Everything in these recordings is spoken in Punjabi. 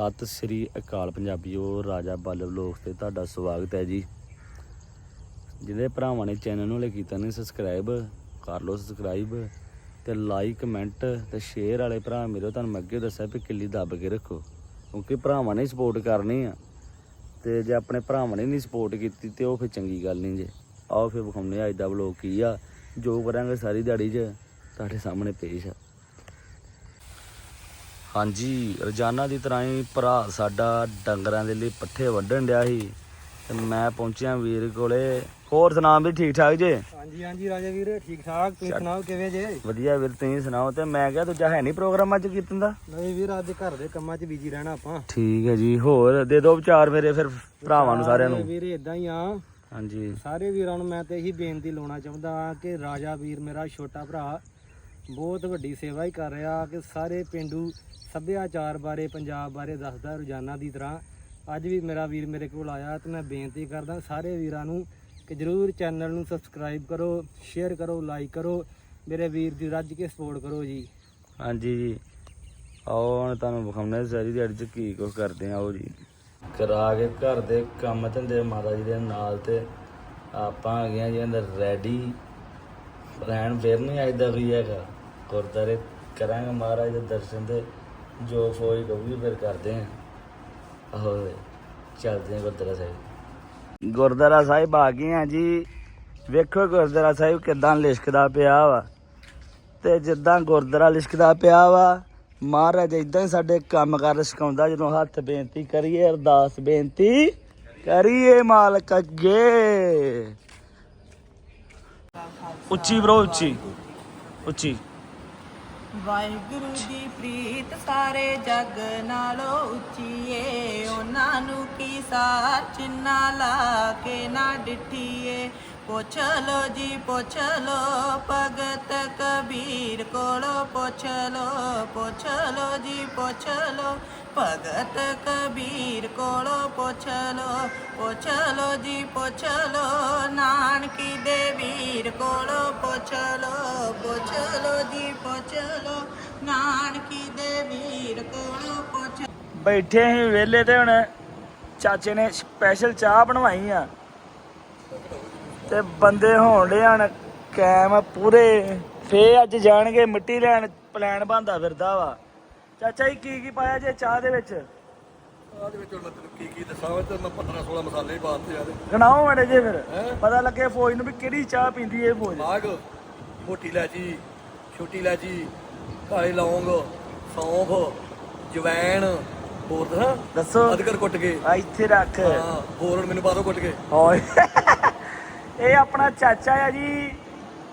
ਸਤਿ ਸ੍ਰੀ ਅਕਾਲ ਪੰਜਾਬੀਓ, ਰਾਜਾ ਬੱਲ ਬਲੋਗ ਤੇ ਤੁਹਾਡਾ ਸਵਾਗਤ ਹੈ ਜੀ। ਜਿਹਦੇ ਭਰਾਵਾਂ ਨੇ ਚੈਨਲ ਨੂੰ ਹਲੇ ਕੀਤਾ ਨਹੀਂ ਸਬਸਕ੍ਰਾਈਬ ਕਰ ਲਓ ਸਬਸਕ੍ਰਾਈਬ ਤੇ ਲਾਈਕ ਕਮੈਂਟ ਤੇ ਸ਼ੇਅਰ ਵਾਲੇ ਭਰਾ ਮੇਰੇ, ਤੁਹਾਨੂੰ ਮੈਂ ਅੱਗੇ ਦੱਸਿਆ ਵੀ ਕਿੱਲੀ ਦੱਬ ਕੇ ਰੱਖੋ, ਕਿਉਂਕਿ ਭਰਾਵਾਂ ਨੇ ਸਪੋਰਟ ਕਰਨੀ ਆ। ਤੇ ਜੇ ਆਪਣੇ ਭਰਾਵਾਂ ਨੇ ਨਹੀਂ ਸਪੋਰਟ ਕੀਤੀ ਤੇ ਉਹ ਫਿਰ ਚੰਗੀ ਗੱਲ ਨਹੀਂ ਜੇ। ਆਓ ਫਿਰ ਵਿਖਾਉਂਦੇ ਆ ਅੱਜ ਦਾ ਵਲੋਗ ਕੀ ਆ। ਜੋ ਕਰਾਂਗੇ ਸਾਰੀ ਦਿਹਾੜੀ 'ਚ, ਤੁਹਾਡੇ ਸਾਹਮਣੇ ਪੇਸ਼ ਆ। ਹਾਂਜੀ ਰੋਜ਼ਾਨਾ ਦੀ ਤਰ੍ਹਾਂ ਹੀ ਭਰਾ ਸਾਡਾ ਡੰਗਰਾਂ ਦੇ ਲਈ ਪੱਠੇ ਵੱਢਣ ਡਿਆ ਸੀ ਤੇ ਮੈਂ ਪਹੁੰਚਿਆ ਵੀਰ ਕੋਲੇ। ਹੋਰ ਸੁਨਾਮ ਵੀ ਠੀਕ ਠਾਕ ਜੇ? ਹਾਂਜੀ ਹਾਂਜੀ ਰਾਜਾ ਵੀਰ ਠੀਕ ਠਾਕ। ਤੁਸੀਂ ਸੁਣਾਓ ਕਿਵੇਂ ਜੇ? ਵਧੀਆ ਵੀਰ ਤੁਸੀਂ ਸੁਣਾਓ? ਤੇ ਮੈਂ ਕਿਹਾ ਦੂਜਾ ਹੈ ਨਹੀਂ ਪ੍ਰੋਗਰਾਮ ਅੱਜ ਕੀਤਨ ਦਾ? ਨਹੀਂ ਵੀਰ ਅੱਜ ਘਰ ਦੇ ਕੰਮਾਂ 'ਚ ਬਿਜ਼ੀ ਰਹਿਣਾ ਆਪਾਂ। ਠੀਕ ਹੈ ਜੀ ਹੋਰ ਦੇ ਦਿਓ ਵਿਚਾਰ ਮੇਰੇ ਫਿਰ ਭਰਾਵਾਂ ਨੂੰ ਸਾਰਿਆਂ ਨੂੰ। ਵੀਰ ਇਦਾਂ ਹੀ ਆ। ਹਾਂਜੀ। ਸਾਰੇ ਵੀਰਾਂ ਨੂੰ ਮੈਂ ਤੇ ਇਹੀ ਬੇਨਤੀ ਲਾਉਣਾ ਚਾਹੁੰਦਾ ਕਿ ਰਾਜਾ ਵੀਰ ਮੇਰਾ ਛੋਟਾ ਭਰਾ ਬਹੁਤ ਵੱਡੀ ਸੇਵਾ ਹੀ ਕਰ ਰਿਹਾ ਕਿ ਸਾਰੇ ਪਿੰਡੂ ਸੱਭਿਆਚਾਰ ਬਾਰੇ, ਪੰਜਾਬ ਬਾਰੇ ਦੱਸਦਾ ਰੋਜ਼ਾਨਾ ਦੀ ਤਰ੍ਹਾਂ। ਅੱਜ ਵੀ ਮੇਰਾ ਵੀਰ ਮੇਰੇ ਕੋਲ ਆਇਆ ਤੇ ਮੈਂ ਬੇਨਤੀ ਕਰਦਾ ਸਾਰੇ ਵੀਰਾਂ ਨੂੰ ਕਿ ਜਰੂਰ ਚੈਨਲ ਨੂੰ ਸਬਸਕ੍ਰਾਈਬ ਕਰੋ, ਸ਼ੇਅਰ ਕਰੋ, ਲਾਈਕ ਕਰੋ। ਮੇਰੇ ਵੀਰ ਦੀ ਰੱਜ ਕੇ ਸਪੋਰਟ ਕਰੋ ਜੀ। ਹਾਂਜੀ ਜੀ। ਆਓ ਹੁਣ ਤੁਹਾਨੂੰ ਵਿਖਾਉਂਦੇ ਸਾਰੀ ਦਿਹਾੜੀ ਚ ਕੀ ਕੁਝ ਕਰਦੇ ਆ, ਆਓ ਜੀ। ਕਰਾ ਕੇ ਘਰ ਦੇ ਕੰਮ ਧੰਦੇ ਮਾਤਾ ਜੀ ਦੇ ਨਾਲ ਤੇ ਆਪਾਂ ਆ ਗਏ ਆ ਜੀ ਅੰਦਰ ਰੈਡੀ। ਰਹਿਣ ਫਿਰ ਨਹੀਂ ਅੱਜ ਵੀ ਹੈਗਾ। ਗੁਰਦਾਰੇ ਕਰਾਂਗੇ ਮਹਾਰਾਜ ਦੇ ਦਰਸ਼ਨ ਤੇ, ਜੋ ਫੌਜ ਕਹੂਗੀ ਫਿਰ ਕਰਦੇ ਆ ਆਹੋ, ਚੱਲਦੇ ਆ ਗੁਰਦੁਆਰਾ ਸਾਹਿਬ। ਗੁਰਦੁਆਰਾ ਸਾਹਿਬ ਆ ਗਏ ਆ ਜੀ। ਵੇਖੋ ਗੁਰਦੁਆਰਾ ਸਾਹਿਬ ਕਿਦਾਂ ਲਿਸ਼ਕਦਾ ਪਿਆ ਵਾ। ਤੇ ਜਿੱਦਾਂ ਗੁਰਦੁਆਰਾ ਲਿਸ਼ਕਦਾ ਪਿਆ ਵਾ, ਮਹਾਰਾਜ ਇਦਾਂ ਹੀ ਸਾਡੇ ਕੰਮ ਕਰ ਸਿਖਾਉਂਦਾ, ਜਦੋਂ ਹੱਥ ਬੇਨਤੀ ਕਰੀਏ, ਅਰਦਾਸ ਬੇਨਤੀ ਕਰੀਏ ਮਾਲਕ ਅੱਗੇ। ਉੱਚੀ ਬਰੋ ਉੱਚੀ। ਉੱਚੀ। ਵਾਹਿਗੁਰੂ ਦੀ ਪ੍ਰੀਤ ਸਾਰੇ ਜਗ ਨਾਲੋਂ ਉੱਚੀ ਏ। ਉਹਨਾਂ ਨੂੰ ਕੀ ਸਾਰ, ਚਿੰਨਾ ਲਾ ਕੇ ਨਾ ਡਿਠੀਏ। ਪੁੱਛ ਲੋ ਜੀ, ਪੁੱਛ ਲੋ, ਭਗਤ ਕਬੀਰ ਕੋਲੋਂ ਪੁੱਛ ਲੋ ਪੁੱਛ ਲੋ ਜੀ, ਪੁੱਛ ਲੋ, ਭਗਤ ਕਬੀਰ ਕੋਲੋਂ ਪੁੱਛ ਲੋ ਪੁੱਛ ਲੋ ਜੀ, ਪੁੱਛ ਲੋ, ਨਾਨਕੀ ਦੇ ਵੀਰ ਕੋਲੋਂ ਪੁੱਛ ਲੋ ਪੁੱਛ ਲੋ ਜੀ, ਪੁੱਛ ਲੋ, ਨਾਨਕੀ ਦੇ ਵੀਰ ਕੋਲੋਂ ਪੁੱਛ ਬੈਠੇ ਹੀ ਵੇਲੇ ਤੇ ਹੁਣ ਚਾਚੇ ਨੇ ਸਪੈਸ਼ਲ ਚਾਹ ਬਣਵਾਈ ਆ। ਤੇ ਬੰਦੇ ਹੋਣ ਹਣ ਕੈਮ ਪੂਰੇ। ਫੇ ਅੱਜ ਜਾਣਗੇ ਮਿੱਟੀ ਲੈਣ ਪਲਾਨ ਬੰਦਾ ਫਿਰਦਾ ਵਾ। ਚਾਚਾ ਜੀ ਕੀ ਕੀ ਪਾਇਆ ਜੇ ਚਾਹ ਦੇ ਵਿੱਚ? ਆਹ ਦੇ ਵਿੱਚ ਹੁਣ ਮੈਂ ਤੈਨੂੰ ਕੀ ਕੀ ਦੱਸਾਂ ਤੇ ਮੈਂ 15 16 ਮਸਾਲੇ ਹੀ ਪਾਤੇ ਆ ਗਣਾਓ ਮੜੇ ਜੇ ਫਿਰ। ਹੈਂ? ਪਤਾ ਲੱਗੇ ਫੌਜ ਨੂੰ ਵੀ ਕਿਹੜੀ ਚਾਹ ਪੀਂਦੀ ਏ ਫੌਜ। ਬਾਗ ਮੋਟੀ ਇਲਾਚੀ ਛੋਟੀ ਇਲਾਚੀ ਕਾਲੇ ਲੌਂਗ ਸੌਂਫ ਜਵੈਣ ਹੋਰ ਦੱਸਾਂ? ਦੱਸੋ। ਅਦਰਕ ਕੁੱਟ ਕੇ। ਆ ਇੱਥੇ ਰੱਖ। ਹਾਂ ਹੋਰ ਹੁਣ ਮੈਨੂੰ ਬਾਹਰੋਂ ਕੁੱਟ ਕੇ। ਓਏ। ਇਹ ਆਪਣਾ ਚਾਚਾ ਆ ਜੀ।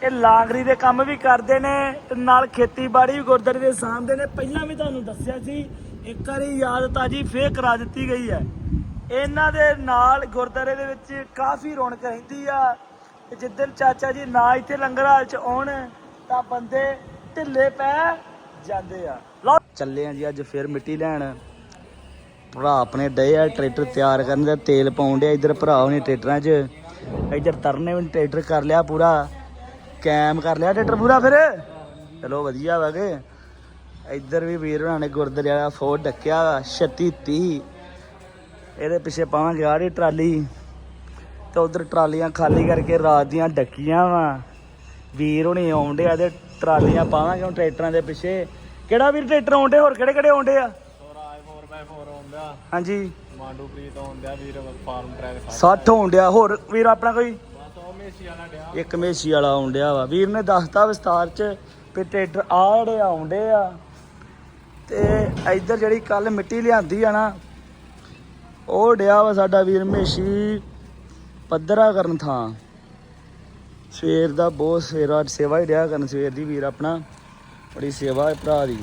ਇਹ ਲਾਂਗਰੀ ਦੇ ਕੰਮ ਵੀ ਕਰਦੇ ਨੇ ਤੇ ਨਾਲ ਖੇਤੀਬਾੜੀ ਵੀ ਗੁਰਦੁਆਰੇ ਦੇ ਸਾਹਮਣੇ ਨੇ। ਪਹਿਲਾਂ ਵੀ ਤੁਹਾਨੂੰ ਦੱਸਿਆ ਸੀ, ਇੱਕ ਵਾਰੀ ਯਾਦ ਤਾਜੀ ਫੇਰ ਕਰਾ ਦਿੱਤੀ ਗਈ ਹੈ। ਇਹਨਾਂ ਦੇ ਨਾਲ ਗੁਰਦੁਆਰੇ ਦੇ ਵਿੱਚ ਕਾਫੀ ਰੌਣਕ ਰਹਿੰਦੀ ਆ। ਤੇ ਜਿੱਦਣ ਚਾਚਾ ਜੀ ਨਾ ਇੱਥੇ ਲੰਗਰ ਹਾਲ ਚ ਆਉਣ, ਤਾਂ ਬੰਦੇ ਢਿੱਲੇ ਪੈ ਜਾਂਦੇ ਆ। ਲਓ। ਚੱਲੇ ਆ ਜੀ ਅੱਜ ਫੇਰ ਮਿੱਟੀ ਲੈਣ। ਭਰਾ ਆਪਣੇ ਡੇ ਆ, ਟਰੈਕਟਰ ਤਿਆਰ ਕਰਨ ਦਾ, ਤੇਲ ਪਾਉਣ ਡਿਆ ਇਧਰ ਭਰਾ ਉਹਨੇ ਟਰੈਕਟਰਾਂ 'ਚ। ਇਧਰ ਤਰਨੇ ਵੀ ਟਰੈਕਟਰ ਕਰ ਲਿਆ ਪੂਰਾ ਕੈਮ ਕਰ ਲਿਆ ਟਰੈਕਟਰ ਪੂਰਾ ਫਿਰ। ਚਲੋ ਵਧੀਆ ਵਾ ਕਿ। ਇਧਰ ਵੀ ਵੀਰ ਹੋਣਾ ਨੇ ਗੁਰਦੁਆਰੇ ਵਾਲਾ ਫੋਰ ਡੱਕਿਆ 36 30 ਇਹਦੇ ਪਿੱਛੇ ਪਾਵਾਂਗੇ ਆੜੀ ਟਰਾਲੀ। ਤੇ ਉਧਰ ਟਰਾਲੀਆਂ ਖਾਲੀ ਕਰਕੇ ਰਾਤ ਦੀਆਂ ਡੱਕੀਆਂ ਵਾ। ਵੀਰ ਹੁਣੀ ਆਉਂਦੇ ਆ ਤੇ ਟਰਾਲੀਆਂ ਪਾਵਾਂਗੇ ਹੁਣ ਟਰੈਕਟਰਾਂ ਦੇ ਪਿੱਛੇ। ਕਿਹੜਾ ਵੀਰ ਟਰੈਕਟਰ ਆਉਂਦੇ ਹੋਰ ਕਿਹੜੇ ਕਿਹੜੇ ਆਉਂਦੇ ਆ? ਸਵਰਾਜ 4x4 ਆਉਂਦਾ। ਹਾਂਜੀ। ਮਾਂਡੂ ਪ੍ਰੀਤ ਆਉਂਦਾ ਵੀਰ ਫਾਰਮ ਟਰੈਕ 60 ਹੋਣ ਡਿਆ ਹੋਰ ਵੀਰ ਆਪਣਾ ਕੋਈ? ਬਸ ਉਹ ਮੇਸੀ ਵਾਲਾ ਡਿਆ। ਇੱਕ ਮੇਸੀ ਵਾਲਾ ਆਉਣ ਡਿਆ ਵਾ। ਵੀਰ ਨੇ ਦੱਸਤਾ ਵਿਸਤਾਰ ਚ ਵੀ ਟਰੈਕਟਰ ਆੜੇ ਆਉਂਦੇ ਆ ਤੇ ਇੱਧਰ ਜਿਹੜੀ ਕੱਲ ਮਿੱਟੀ ਲਿਆਂਦੀ ਆ ਨਾ ਉਹ ਡਿਆ ਵਾ ਸਾਡਾ ਵੀਰ ਮੇਸ਼ੀ ਪੱਧਰਾ ਕਰਨ ਥਾਂ। ਸਵੇਰ ਦਾ ਬਹੁਤ ਸੇਵਾ ਸੇਵਾ ਹੀ ਡਿਆ ਕਰਨ ਸਵੇਰ ਦੀ ਵੀਰ ਆਪਣਾ ਬੜੀ ਸੇਵਾ ਹੈ ਭਰਾ ਦੀ।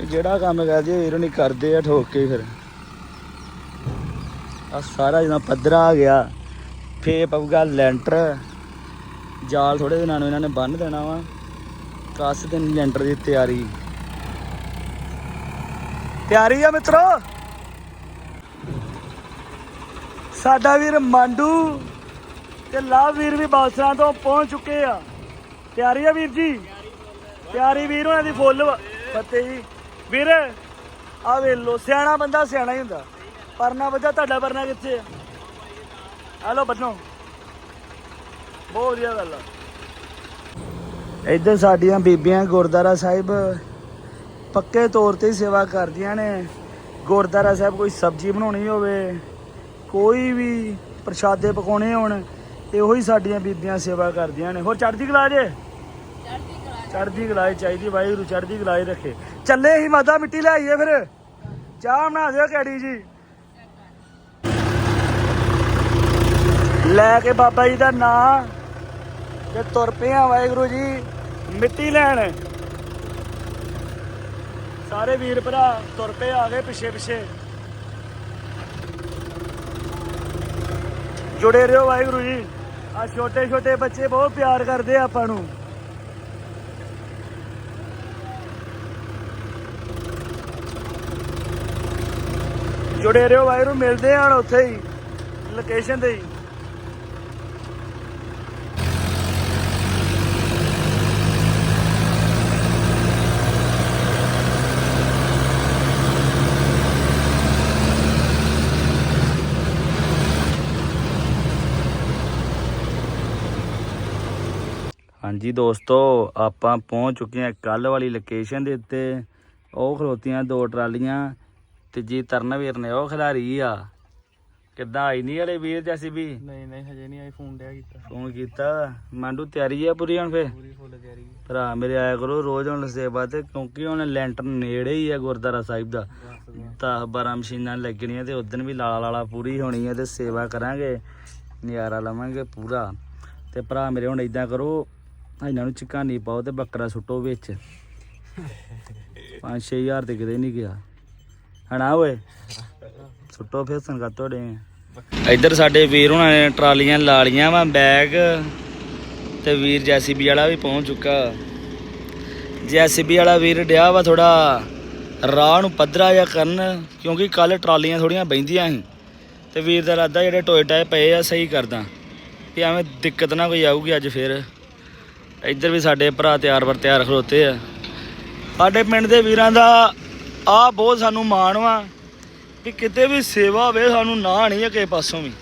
ਜਿਹੜਾ ਕੰਮ ਕਰਦੇ ਵੀਰ ਨਹੀਂ ਕਰਦੇ ਆ ਠੋਕ ਕੇ ਫਿਰ। ਆ ਸਾਰਾ ਜਦੋਂ ਪੱਧਰਾ ਆ ਗਿਆ ਫੇ ਪਊਗਾ ਲੈਂਟਰ। ਜਾਲ ਥੋੜੇ ਦਿਨਾਂ ਨੂੰ ਇਹਨਾਂ ਨੇ ਬੰਨ ਦੇਣਾ ਵਾ। ਕੱਸ ਦਿਨ ਲੈਂਟਰ ਦੀ ਤਿਆਰੀ। ਤਿਆਰੀ ਆ ਮਿੱਤਰੋ? ਸਾਡਾ ਵੀਰ ਮੰਡੂ ਤੇ ਲਾਭ ਵੀਰ ਵੀ ਬਾਸਰਾਂ ਤੋਂ ਪਹੁੰਚ ਚੁੱਕੇ ਆ। ਤਿਆਰੀ ਆ ਵੀਰ ਜੀ? ਤਿਆਰੀ ਵੀਰ ਹੋਣਾ ਦੀ ਫੁੱਲ ਫਤਿਹ ਜੀ। ਵੀਰ ਆ ਵੇ ਲੋ ਸਿਆਣਾ ਬੰਦਾ ਸਿਆਣਾ ਹੀ ਹੁੰਦਾ। ਪਰਨਾ ਵਜਾ, ਤੁਹਾਡਾ ਪਰਨਾ ਕਿੱਥੇ ਆ? ਆ ਬੰਨੋ। ਬਹੁਤ ਵਧੀਆ ਗੱਲ ਆ। ਇੱਧਰ ਸਾਡੀਆਂ ਬੀਬੀਆਂ ਗੁਰਦਾਰਾ ਸਾਹਿਬ ਪੱਕੇ ਤੌਰ ਤੇ ਸੇਵਾ ਕਰਦੀਆਂ ਨੇ। ਗੁਰਦਾਰਾ ਸਾਹਿਬ ਕੋਈ ਸਬਜ਼ੀ ਬਣਾਉਣੀ ਹੋਵੇ, ਕੋਈ ਵੀ ਪ੍ਰਸ਼ਾਦੇ ਪਕਾਉਣੇ ਹੋਣ ਤੇ ਉਹੀ ਸਾਡੀਆਂ ਬੀਬੀਆਂ ਸੇਵਾ ਕਰਦੀਆਂ ਨੇ। ਹੋਰ ਚੜ੍ਹਦੀ ਕਲਾ ਜੇ? ਚੜ੍ਹਦੀ ਕਲਾਈ ਚਾਹੀਦੀ ਵਾਹਿਗੁਰੂ, ਚੜ੍ਹਦੀ ਕਲਾਈ ਰੱਖੇ। ਚੱਲੇ ਹੀ ਮਾਤਾ, ਮਿੱਟੀ ਲੈ ਆਈਏ ਫਿਰ। ਚਾਹ ਬਣਾ ਦਿਓ, ਕੈਡੀ ਜੀ। ਲੈ ਕੇ ਬਾਬਾ ਜੀ ਦਾ ਨਾਂ ਤੇ ਤੁਰ ਪਏ ਆ ਵਾਹਿਗੁਰੂ ਜੀ, ਮਿੱਟੀ ਲੈਣ। ਸਾਰੇ ਵੀਰ ਭਰਾ ਤੁਰ ਪਏ ਆ ਗਏ ਪਿੱਛੇ ਪਿੱਛੇ। ਜੁੜੇ ਰਹੋ ਵਾਹਿਗੁਰੂ ਜੀ। ਆ ਛੋਟੇ ਛੋਟੇ ਬੱਚੇ ਬਹੁਤ ਪਿਆਰ ਕਰਦੇ ਆ ਆਪਾਂ ਨੂੰ। ਜੁੜੇ ਰਹੋ ਵਾਹਿਗੁਰੂ, ਮਿਲਦੇ ਆ ਉੱਥੇ ਹੀ ਲੋਕੇਸ਼ਨ ਤੇ ਹੀ। ਹਾਂਜੀ ਦੋਸਤੋ ਆਪਾਂ ਪਹੁੰਚ ਚੁੱਕੇ ਹਾਂ ਕੱਲ ਵਾਲੀ ਲੋਕੇਸ਼ਨ ਦੇ ਉੱਤੇ। ਉਹ ਖਲੋਤੀਆਂ ਦੋ ਟਰਾਲੀਆਂ ਤੇ ਜੀ ਤਰਨਵੀਰ ਨੇ ਉਹ ਖਿਲਾਰੀ ਆ। ਕਿੱਦਾਂ ਆਈ ਨਹੀਂ ਵਾਲੇ ਵੀਰ ਜੈਸੀ ਵੀ? ਨਹੀਂ ਨਹੀਂ ਹਜੇ ਨਹੀਂ ਆਈ ਫੋਨ ਡਿਆ ਕੀਤਾ। ਫੋਨ ਕੀਤਾ। ਮਾਂਡੂ ਤਿਆਰੀ ਆ ਪੂਰੀ ਹੁਣ ਫੇ ਪੂਰੀ ਫੁੱਲ ਤਿਆਰੀ ਭਰਾ ਮੇਰੇ ਆਇਆ ਕਰੋ ਰੋਜ਼ ਹੁਣ ਸੇਵਾ ਤੇ ਕਿਉਂਕਿ ਹੁਣ ਲੈਂਟਰ ਨੇੜੇ ਹੀ ਆ ਗੁਰਦਾਰਾ ਸਾਹਿਬ ਦਾ। 10 12 ਮਸ਼ੀਨਾਂ ਲੱਗਣੀਆਂ ਤੇ ਉਦੋਂ ਵੀ ਲਾਲਾ ਲਾਲਾ ਪੂਰੀ ਹੋਣੀ ਹੈ ਤੇ ਸੇਵਾ ਕਰਾਂਗੇ। ਨਜ਼ਾਰਾ ਲਵਾਂਗੇ ਪੂਰਾ। ਤੇ ਭਰਾ ਮੇਰੇ ਹੁਣ ਇਦਾਂ ਕਰੋ ਇਹਨਾਂ ਨੂੰ ਚਿਕਾਨੀ ਪਾਓ ਤੇ ਬੱਕਰਾ ਸੁੱਟੋ ਵਿੱਚ। 5-6000 ਤੇ ਕਿਤੇ ਨਹੀਂ ਗਿਆ। ਹਣਾ ਓਏ? ਸੁੱਟੋ ਫਿਰ ਸੰਗਤ ਤੁਹਾਡੇ। ਇੱਧਰ ਸਾਡੇ ਵੀਰ ਹੁਣਾਂ ਨੇ ਟਰਾਲੀਆਂ ਲਾ ਲੀਆਂ ਵਾ, ਬੈਗ। ਤੇ ਵੀਰ ਜੈਸੀਬੀ ਵਾਲਾ ਵੀ ਪਹੁੰਚ ਚੁੱਕਾ। ਜੈਸੀਬੀ ਵਾਲਾ ਵੀਰ ਡਿਆ ਵਾ ਥੋੜਾ ਰਾਹ ਨੂੰ ਪੱਧਰਾ ਜਾਂ ਕਰਨ, ਕਿਉਂਕਿ ਕੱਲ ਟਰਾਲੀਆਂ ਥੋੜੀਆਂ ਬੈਂਦੀਆਂ ਸੀ। ਤੇ ਵੀਰ ਦਾ ਇਰਾਦਾ ਜਿਹੜੇ ਟੋਏ ਟਾਏ ਪਏ ਆ, ਸਹੀ ਕਰਦਾ। ਕਿ ਐਵੇਂ ਦਿੱਕਤ ਨਾ ਕੋਈ ਆਊਗੀ ਅੱਜ ਫੇਰ। ਇੱਧਰ ਵੀ ਸਾਡੇ ਭਰਾ ਤਿਆਰ ਵਰ ਤਿਆਰ ਖਲੋਤੇ ਆ। ਸਾਡੇ ਪਿੰਡ ਦੇ ਵੀਰਾਂ ਦਾ ਆ ਬਹੁਤ ਸਾਨੂੰ ਮਾਣ ਵਾ ਵੀ ਕਿਤੇ ਵੀ ਸੇਵਾ ਹੋਵੇ, ਸਾਨੂੰ ਨਾ ਨਹੀਂ ਹੈ ਕਿਸੇ ਪਾਸੋਂ ਵੀ।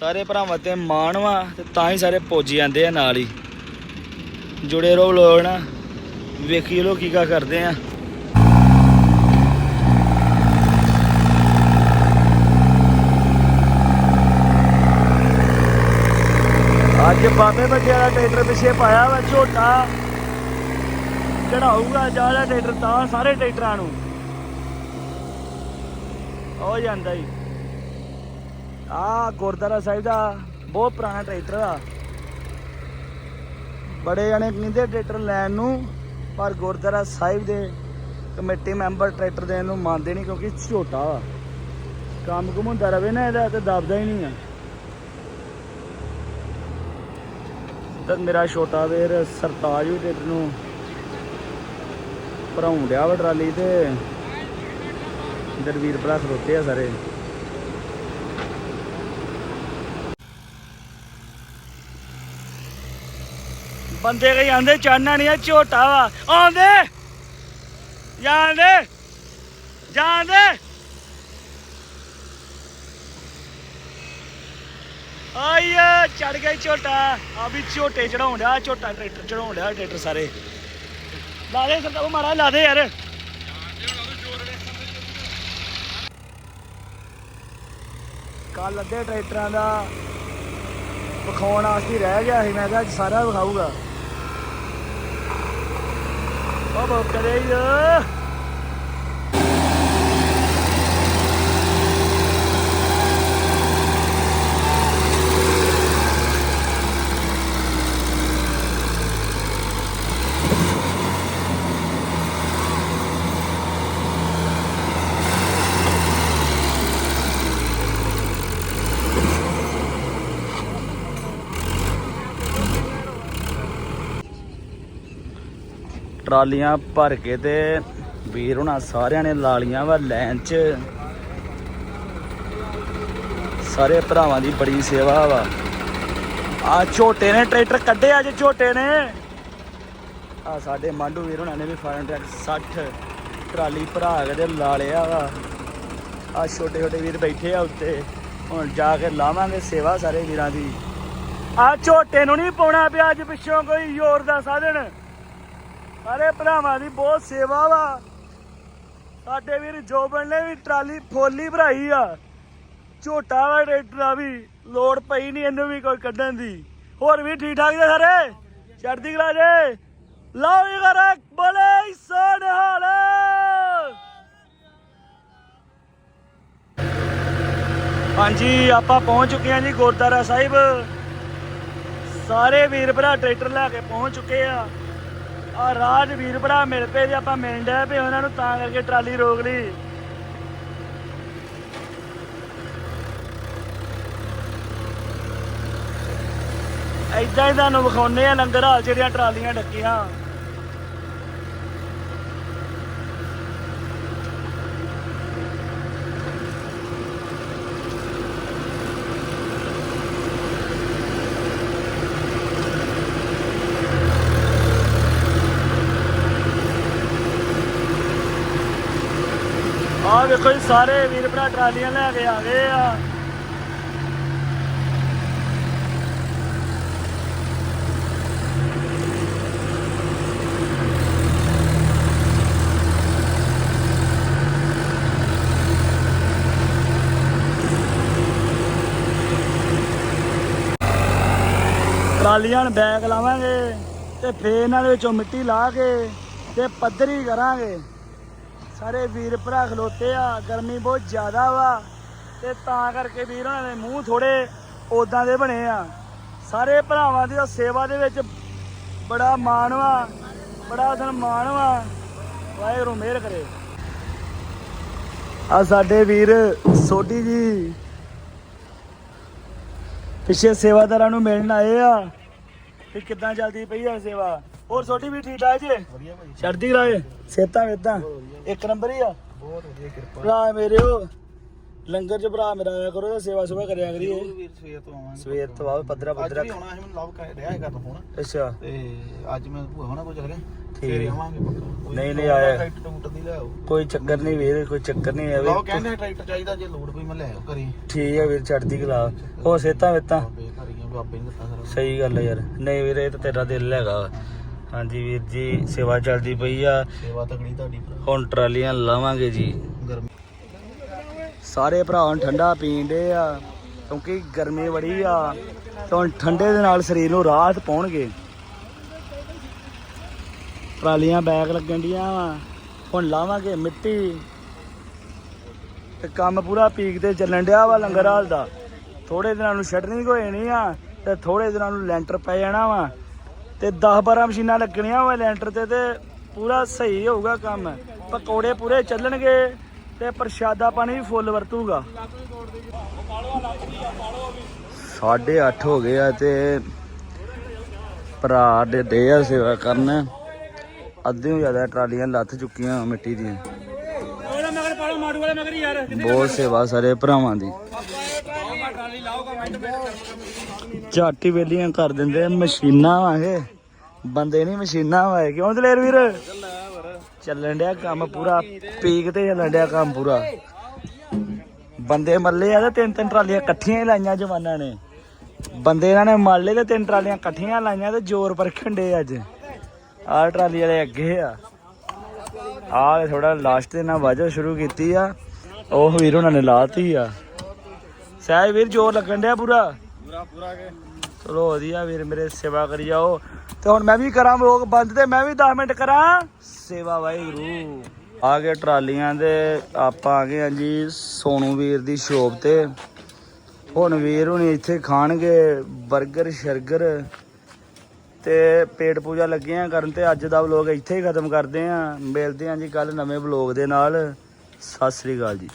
ਸਾਰੇ ਭਰਾਵਾਂ ਤੇ ਮਾਣ ਵਾ ਤੇ ਤਾਂ ਹੀ ਸਾਰੇ ਪੁੱਜ ਜਾਂਦੇ ਆ ਨਾਲ ਹੀ। ਜੁੜੇ ਰਹੋ ਲੋਕ ਨਾ ਵੇਖੀ ਲੋ ਕੀ ਕਾ ਕਰਦੇ ਆ। ਅੱਜ ਬਾਬੇ ਬੱਚਿਆਂ ਦਾ ਟਰੈਕਟਰ ਪਿੱਛੇ ਪਾਇਆ ਵਾ ਝੋਟਾ। ਚੜਾਊਗਾ ਜ਼ਿਆਦਾ ਟਰੈਕਟਰ ਤਾਂ ਸਾਰੇ ਟਰੈਕਟਰਾਂ ਨੂੰ। ਹੋ ਜਾਂਦਾ ਹੀ ਆ ਗੁਰਦਾਰਾ ਸਾਹਿਬ ਦਾ ਬਹੁਤ ਪੁਰਾਣਾ ਟਰੈਕਟਰ ਆ। ਬੜੇ ਜਣੇ ਕਹਿੰਦੇ ਟਰੈਕਟਰ ਲੈਣ ਨੂੰ, ਪਰ ਗੁਰਦਾਰਾ ਸਾਹਿਬ ਦੇ ਕਮੇਟੀ ਮੈਂਬਰ ਟਰੈਕਟਰ ਦੇਣ ਨੂੰ ਮੰਨਦੇ ਨਹੀਂ ਕਿਉਂਕਿ ਝੋਟਾ ਵਾ। ਕੰਮ ਕੁਮ ਹੁੰਦਾ ਰਵੇ ਨਾ ਇਹਦਾ ਤੇ ਦਬਦਾ ਹੀ ਨਹੀਂ ਆ। ਤੇ ਮੇਰਾ ਛੋਟਾ ਵੀਰ ਸਰਤਾਜ ਵੀ ਟਰੈਕਟਰ ਨੂੰ ਭਰਾਉਣ ਡਿਆ ਵਾ ਟਰਾਲੀ ਤੇ। ਇੱਧਰ ਵੀਰ ਭਰਾ ਖਲੋਤੇ ਆ ਸਾਰੇ। ਬੰਦੇ ਕਈ ਆਂਦੇ, ਚਾਨਣਾ ਨਹੀਂ ਆ, ਝੋਟਾ ਵਾ। ਆਉਂਦੇ! ਜਾਂਦੇ ਜਾਂਦੇ ਆਇਆ ਚੜ ਗਿਆ ਝੋਟਾ। ਆ ਵੀ ਝੋਟੇ ਚੜਾਉਣ ਡਿਆ, ਝੋਟਾ ਟਰੈਕਟਰ ਚੜਾਉਣ ਡਿਆ ਟਰੈਕਟਰ ਸਾਰੇ। ਲਾ ਦੇ ਸਰਦਾਰ ਮਾਰਾ ਲਾ ਦੇ ਯਾਰ। ਕੱਲ ਅੱਧੇ ਟਰੈਕਟਰਾਂ ਦਾ ਵਿਖਾਉਣ ਵਾਸਤੇ ਰਹਿ ਗਿਆ ਸੀ, ਮੈਂ ਕਿਹਾ ਸਾਰਾ ਵਿਖਾਊਗਾ। ਬਾਬਾ ਕਰੇ ਹੀ ਆ। ਟਰਾਲੀਆਂ ਭਰ ਕੇ ਤੇ ਵੀਰ ਹੁਣਾਂ ਸਾਰਿਆਂ ਨੇ ਲਾ ਲੀਆਂ ਵਾ ਲਾਈਨ 'ਚ। ਸਾਰੇ ਭਰਾਵਾਂ ਦੀ ਬੜੀ ਸੇਵਾ ਵਾ। ਆ ਝੋਟੇ ਨੇ ਟਰੈਕਟਰ ਕੱਢੇ ਅੱਜ ਝੋਟੇ ਨੇ। ਆ ਸਾਡੇ ਮਾਂਡੂ ਵੀਰ ਹੁਣਾਂ ਨੇ ਵੀ ਫਾਇਰ ਟਰੈਕ 60 ਟਰਾਲੀ ਭਰਾ ਕੇ ਤੇ ਲਾ ਲਿਆ ਵਾ। ਆ ਛੋਟੇ ਛੋਟੇ ਵੀਰ ਬੈਠੇ ਆ ਉੱਤੇ। ਹੁਣ ਜਾ ਕੇ ਲਾਵਾਂਗੇ ਸੇਵਾ ਸਾਰੇ ਵੀਰਾਂ ਦੀ। ਆ ਝੋਟੇ ਨੂੰ ਨਹੀਂ ਪਾਉਣਾ ਪਿਆ ਅੱਜ ਪਿੱਛੋਂ ਕੋਈ ਜ਼ੋਰ ਦਾ ਸਾਧਨ। ਸਾਰੇ ਭਰਾਵਾਂ ਦੀ ਬਹੁਤ ਸੇਵਾ ਵਾ। ਸਾਡੇ ਵੀਰ ਜੋਬਨ ਨੇ ਵੀ ਟਰਾਲੀ ਫੋਲੀ ਭਰਾਈ ਆ। ਝੋਟਾ ਵਾ, ਟਰੈਕਟਰ ਆ ਵੀ, ਲੋੜ ਪਈ ਨਹੀਂ ਇਹਨੂੰ ਵੀ ਕੋਈ ਕੱਢਣ ਦੀ। ਹੋਰ ਵੀ ਠੀਕ ਠਾਕ ਜੇ ਸਾਰੇ? ਚੜ੍ਹਦੀ ਕਲਾ ਜੇ? ਲਓ ਵੀ ਕਰਾ ਬੋਲੇ ਸੋਨਹਾਲ ਹਾਂਜੀ, ਆਪਾਂ ਪਹੁੰਚ ਚੁੱਕੇ ਹਾਂ ਜੀ ਗੁਰਦੁਆਰਾ ਸਾਹਿਬ। ਸਾਰੇ ਵੀਰ ਭਰਾ ਟਰੈਕਟਰ ਲੈ ਕੇ ਪਹੁੰਚ ਚੁੱਕੇ ਆ। ਆ ਰਾਜ ਵੀਰ ਭਰਾ ਮਿਲ ਪਏ ਜੇ ਆਪਾਂ ਮਿਲਣ ਡਿਆ ਪਏ ਉਹਨਾਂ ਨੂੰ ਤਾਂ ਕਰਕੇ ਟਰਾਲੀ ਰੋਕ ਲਈ। ਏਦਾਂ ਹੀ ਤੁਹਾਨੂੰ ਵਿਖਾਉਨੇ ਆ ਲੰਗਰ ਹਾਲ ਜਿਹੜੀਆਂ ਟਰਾਲੀਆਂ ਡੱਕੀਆਂ। ਦੇਖੋ ਜੀ, ਸਾਰੇ ਵੀਰ ਭਰਾ ਟਰਾਲੀਆਂ ਲੈ ਕੇ ਆ ਗਏ ਆ। ਟਰਾਲੀਆਂ ਨੂੰ ਬੈਗ ਲਾਵਾਂਗੇ ਤੇ ਫੇਰ ਇਹਨਾਂ ਦੇ ਵਿੱਚੋਂ ਮਿੱਟੀ ਲਾ ਕੇ ਤੇ ਪੱਧਰੀ ਕਰਾਂਗੇ। ਸਾਰੇ ਵੀਰ ਭਰਾ ਖਲੋਤੇ ਆ, ਗਰਮੀ ਬਹੁਤ ਜ਼ਿਆਦਾ ਵਾ। ਤੇ ਤਾਂ ਕਰਕੇ ਵੀਰ ਉਹਨਾਂ ਦੇ ਮੂੰਹ ਥੋੜੇ ਉਦਾਂ ਦੇ ਬਣੇ ਆ। ਸਾਰੇ ਭਰਾਵਾਂ ਦੀ ਸੇਵਾ ਦੇ ਵਿੱਚ ਬੜਾ ਮਾਣ ਵਾ, ਬੜਾ ਸਨਮਾਨ ਵਾ। ਵਾਹਿਗੁਰੂ ਮਿਹਰ ਕਰੇ। ਆ ਸਾਡੇ ਵੀਰ ਸੋਢੀ ਜੀ ਪਿੱਛੇ ਸੇਵਾਦਾਰਾਂ ਨੂੰ ਮਿਲਣ ਆਏ ਆ। ਕਿ ਕਿੱਦਾਂ ਚੱਲਦੀ ਪਈ ਆ ਸੇਵਾ? ਹੋਰ ਛੋਟੀ ਵੀ ਠੀਕ ਠਾਕ ਜੀ? ਵਧੀਆ ਭਾਈ ਕਰਾਏ ਸੇਤਾਂ ਵੇਤਾਂ ਇੱਕ ਨੰਬਰ ਹੀ ਆ? ਬਹੁਤ ਵਧੀਆ ਕਿਰਪਾ। ਭਰਾ ਮੇਰੇ ਉਹ ਲੰਗਰ ਚ ਭਰਾ ਮੇਰਾ ਆਇਆ ਕਰੋ ਸੇਵਾ ਸੁਭਾ ਕਰਿਆ ਕਰੀਏ। ਵੀਰ ਸਵੇਰ ਤੋਂ ਆਵਾਂਗੇ। ਸਵੇਰ ਤੋਂ ਆਵੇ ਪੱਧਰਾ ਅੱਜ ਪੱਧਰਾ। ਵੀ ਆਉਣਾ ਸੀ ਮੈਨੂੰ ਲਵ ਕਰ ਰਿਹਾ ਹੈਗਾ ਤਾਂ ਫੋਨ। ਅੱਛਾ। ਤੇ ਅੱਜ ਮੈਂ ਭੂਆ ਹੋਣਾ ਕੋ ਚਲ ਗਿਆ। ਫੇਰ ਆਵਾਂਗੇ ਨਹੀਂ, ਨਹੀਂ, ਆ ਆਇਆ। ਟਰੈਕਟਰ ਦੀ ਲੈ ਕੋਈ ਚੱਕਰ ਨਹੀਂ ਵੀਰ ਕੋਈ ਚੱਕਰ ਨਹੀਂ ਆਵੇ ਕਹਿੰਦੇ ਟਰੈਕਟਰ ਚਾਹੀਦਾ ਜੇ ਲੋੜ ਪਈ ਮੈਂ ਲੈ ਆਓ ਘਰੀ। ਠੀਕ ਹੈ ਵੀਰ ਚੜਦੀ ਕਲਾ। ਹੋ ਸੇਤਾਂ ਵੇਤਾਂ ਬਾਬੇ ਘਰੀ ਆ ਬਾਬੇ ਨੇ ਦਿੱਤਾ ਸਾਰਾ ਸਹੀ ਗੱਲ ਹੈ ਯਾਰ। ਨਹੀਂ ਵੀਰ ਇਹ ਤਾਂ ਤੇਰਾ ਦਿਲ ਹੈਗਾ ਵਾ। ਹਾਂਜੀ ਵੀਰ ਜੀ ਸੇਵਾ ਚੱਲਦੀ ਪਈ ਆ। ਸੇਵਾ ਤਕੜੀ ਤੁਹਾਡੀ ਹੁਣ ਟਰਾਲੀਆਂ ਲਾਵਾਂਗੇ ਜੀ। ਸਾਰੇ ਭਰਾ ਹੁਣ ਠੰਡਾ ਪੀਣ ਦੇ ਆ ਕਿਉਂਕਿ ਗਰਮੀ ਬੜੀ ਆ। ਤੇ ਹੁਣ ਠੰਡੇ ਦੇ ਨਾਲ ਸਰੀਰ ਨੂੰ ਰਾਹਤ ਪਾਉਣਗੇ। ਟਰਾਲੀਆਂ ਬੈਗ ਲੱਗਣ ਡੀਆਂ ਵਾ। ਹੁਣ ਲਾਵਾਂਗੇ ਮਿੱਟੀ। ਤੇ ਕੰਮ ਪੂਰਾ ਪੀਕ ਤੇ ਚੱਲਣ ਡਿਆ ਵਾ ਲੰਗਰ ਹਾਲ ਦਾ। ਥੋੜੇ ਦਿਨਾਂ ਨੂੰ ਸ਼ਟਰਿੰਗ ਹੋ ਜਾਣੀ ਆ ਤੇ ਥੋੜੇ ਦਿਨਾਂ ਨੂੰ ਲੈਂਟਰ ਪੈ ਜਾਣਾ ਵਾ। ਤੇ 10 12 ਮਸ਼ੀਨਾਂ ਲੱਗਣੀਆਂ ਵਾ ਲੈਂਟਰ ਤੇ ਤੇ ਪੂਰਾ ਸਹੀ ਹੋਊਗਾ ਕੰਮ। ਪਕੌੜੇ ਪੂਰੇ ਚੱਲਣਗੇ ਤੇ ਪ੍ਰਸ਼ਾਦਾ ਪਾਣੀ ਵੀ ਫੁੱਲ ਵਰਤੂਗਾ। 8:30 ਹੋ ਗਏ ਆ ਤੇ ਭਰਾ ਦੇ ਦੇ ਆ ਸੇਵਾ ਕਰਨ। ਅੱਧੇ ਜ਼ਿਆਦਾ ਟਰਾਲੀਆਂ ਲੱਥ ਚੁੱਕੀਆਂ ਮਿੱਟੀ ਦੀਆਂ। ਬਹੁਤ ਸੇਵਾ ਸਾਰੇ ਭਰਾਵਾਂ ਦੀ। ਝਾਟੀ ਵੇਲੀਆਂ ਕਰ ਦਿੰਦੇ ਆ, ਮਸ਼ੀਨਾਂ ਵਾਂਗੇ ਬੰਦੇ ਨਹੀਂ ਮਸ਼ੀਨਾਂ ਵਾਏ ਕਿਉਂ ਦਲੇਰ ਵੀਰ? ਚੱਲਣ ਡਿਆ ਕੰਮ ਪੂਰਾ ਪੀਕ ਤੇ ਚੱਲਣ ਡਿਆ ਕੰਮ ਪੂਰਾ। ਬੰਦੇ ਮੱਲੇ ਆ ਤੇ ਤਿੰਨ ਤਿੰਨ ਟਰਾਲੀਆਂ ਇਕੱਠੀਆਂ ਹੀ ਲਾਈਆਂ ਜਵਾਨਾਂ ਨੇ। ਬੰਦੇ ਇਹਨਾਂ ਨੇ ਮੱਲ ਤੇ ਤਿੰਨ ਟਰਾਲੀਆਂ ਇਕੱਠੀਆਂ ਲਾਈਆਂ ਤੇ ਜ਼ੋਰ ਪਰਖਣ ਡੇ ਅੱਜ। ਆਹ ਟਰਾਲੀ ਵਾਲੇ ਅੱਗੇ ਆ। ਆਹ ਥੋੜਾ ਲਾਸਟ ਤੇ ਨਾਲ ਵਾਜੋ ਸ਼ੁਰੂ ਕੀਤੀ ਆ। ਉਹ ਵੀਰ ਉਹਨਾਂ ਨੇ ਲਾਤੀ ਆ। ਸਹਿਜ ਵੀਰ ਜ਼ੋਰ ਲੱਗਣ ਡਿਆ ਪੂਰਾ। ਪੂਰਾ ਪੂਰਾ ਕੇ? ਚਲੋ ਵਧੀਆ ਵੀਰ, ਮੇਰੇ ਸੇਵਾ ਕਰੀ ਜਾਓ। ਤੇ ਹੁਣ ਮੈਂ ਵੀ ਕਰਾਂ ਲੋਕ ਬੰਦ ਤੇ ਮੈਂ ਵੀ 10 ਮਿੰਟ ਕਰਾਂ। ਸੇਵਾ ਵਾਹਿਗੁਰੂ। ਆ ਗਏ ਟਰਾਲੀਆਂ ਦੇ, ਆਪਾਂ ਆ ਗਏ ਹਾਂ ਜੀ ਸੋਨੂ ਵੀਰ ਦੀ ਸ਼ੋਪ ਤੇ। ਹੁਣ ਵੀਰ ਹੁਣੀ ਇੱਥੇ ਖਾਣਗੇ 버ਗਰ ਸ਼ਰਗਰ। ਤੇ ਪੇਟ ਪੂਜਾ ਲੱਗੇ ਆ ਕਰਨ ਤੇ ਅੱਜ ਦਾ ਵਲੋਗ ਇੱਥੇ ਹੀ ਖਤਮ ਕਰਦੇ ਆ ਮਿਲਦੇ ਆ ਜੀ ਕੱਲ ਨਵੇਂ ਵਲੋਗ ਦੇ ਨਾਲ। ਸਤਿ ਸ੍ਰੀ ਅਕਾਲ ਜੀ।